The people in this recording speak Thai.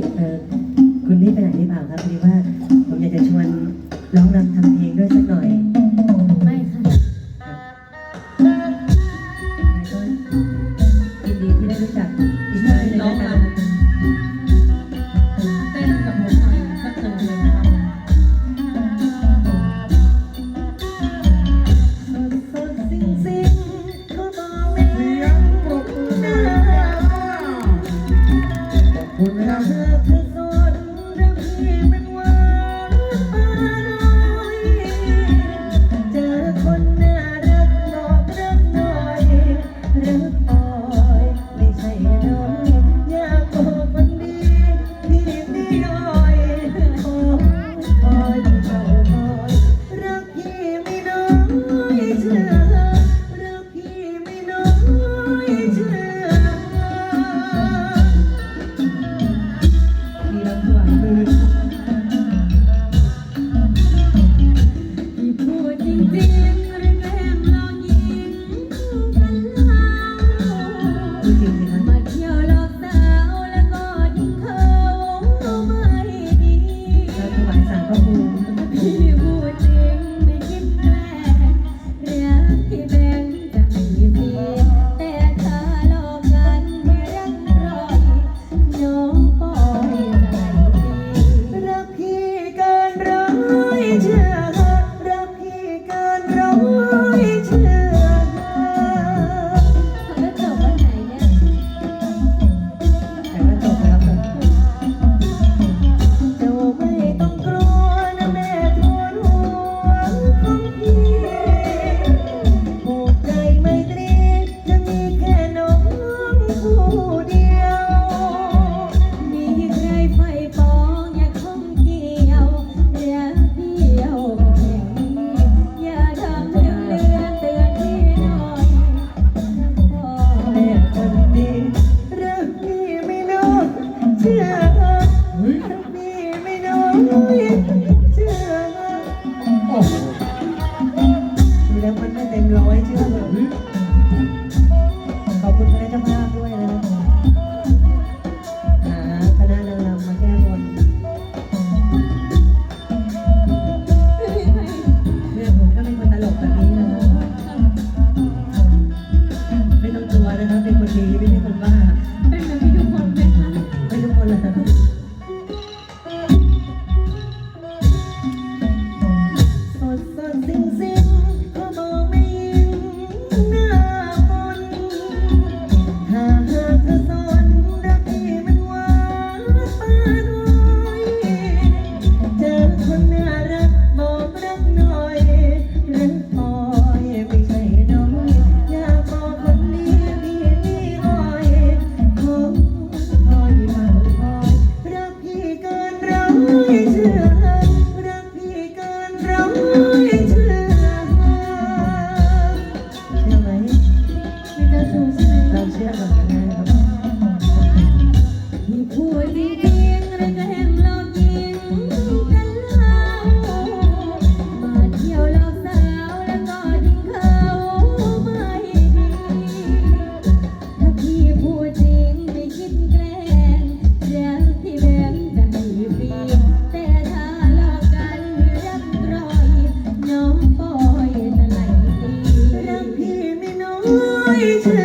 uh, ลกแบบนี้เลยไม่ต้องกลัวนะครับเป็นคนดี Jesus.